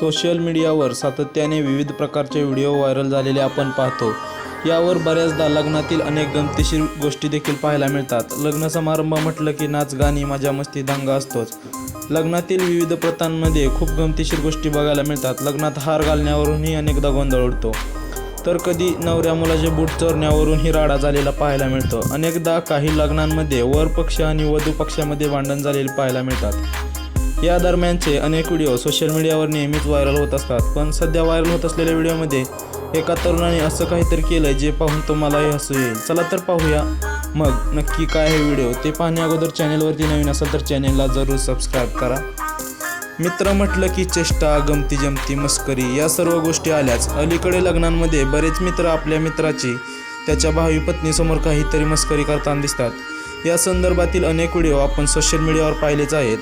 Social मीडियावर सातत्याने विविध प्रकारचे व्हिडिओ व्हायरल झालेले आपण पाहतो. यावर बऱ्याचदा लग्नातील अनेक गमतीशीर गोष्टी देखील पाहायला मिळतात. लग्न समारंभ म्हटलं की नाच गाणी मजा मस्ती दंगा असतोच. लग्नातील विविध प्रथांमध्ये खूप गमतीशीर गोष्टी बघायला मिळतात. लग्नात हार घालण्यावरूनही अनेकदा गोंधळ उडतो. तर कधी नवऱ्या मुलाचे बूट चोरण्यावरूनही राडा झालेला पाहायला मिळतो. अनेकदा काही लग्नांमध्ये वर पक्ष आणि वधू पक्षामध्ये भांडण झालेले पाहायला मिळतात. या दरम्यानचे अनेक व्हिडिओ सोशल मीडियावर नेहमीच व्हायरल होत असतात. पण सध्या व्हायरल होत असलेल्या व्हिडिओमध्ये एका तरुणाने असं काहीतरी केलं जे पाहून तुम्हालाही हसू येईल. चला तर पाहूया. मग नक्की काय हे व्हिडिओ ते पाहण्या अगोदर चॅनेलवरती नवीन असेल तर चॅनेलला जरूर सबस्क्राईब करा. मित्र म्हटलं की चेष्टा गमती जमती मस्करी या सर्व गोष्टी आल्याच अलीकडे लग्नांमध्ये बरेच मित्र आपल्या मित्राची त्याच्या भावी पत्नीसमोर काहीतरी मस्करी करताना दिसतात. या संदर्भातील अनेक व्हिडिओ आपण सोशल मीडियावर पाहिलेच आहेत.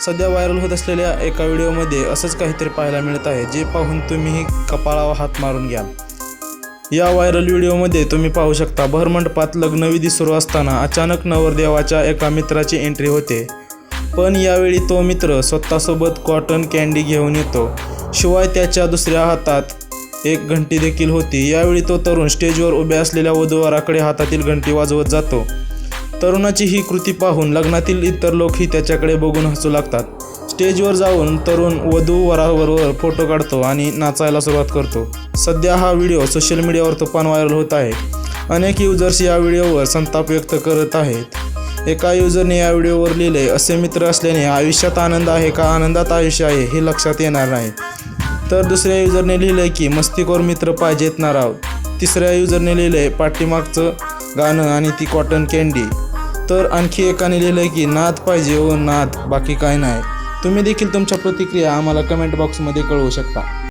सध्या व्हायरल होत असलेल्या एका व्हिडिओमध्ये असंच काहीतरी पाहायला मिळत आहे जे पाहून तुम्हीही कपाळावर हात मारून घ्याल. या व्हायरल व्हिडिओमध्ये तुम्ही पाहू शकता भरमंडपात लग्नविधी सुरू असताना अचानक नवरदेवाच्या एका मित्राची एंट्री होते. पण यावेळी तो मित्र स्वतःसोबत कॉटन कॅन्डी घेऊन येतो. शिवाय त्याच्या दुसऱ्या हातात एक घंटी देखील होती. यावेळी तो तरुण स्टेजवर उभ्या असलेल्या वधूवराकडे हातातील घंटी वाजवत जातो. तरुणाची ही कृती पाहून लग्नातील इतर लोकही त्याच्याकडे बघून हसू लागतात. स्टेजवर जाऊन तरुण वधू वराबरोबर फोटो काढतो आणि नाचायला सुरुवात करतो. सध्या हा व्हिडिओ सोशल मीडियावर तुफान व्हायरल होत आहे. अनेक युजर्स या व्हिडिओवर संताप व्यक्त करत आहेत. एका युजरने या व्हिडिओवर लिहिले असे मित्र असल्याने आयुष्यात आनंद आहे का? आनंदात आयुष्य आहे हे लक्षात येणार नाही. तर दुसऱ्या युजरने लिहिलं की मस्तीखोर मित्र पाहिजेत ना राव. तिसऱ्या युजरने लिहिले पाठीमागचं गाणं आणि ती कॉटन कॅन्डी. तर आणखी एकाने लिहिलं की नाद पाहिजे हो, ओ नाद बाकी काय नाही. तुम्ही देखील तुमच्या प्रतिक्रिया आम्हाला कमेंट बॉक्समध्ये कळवू शकता.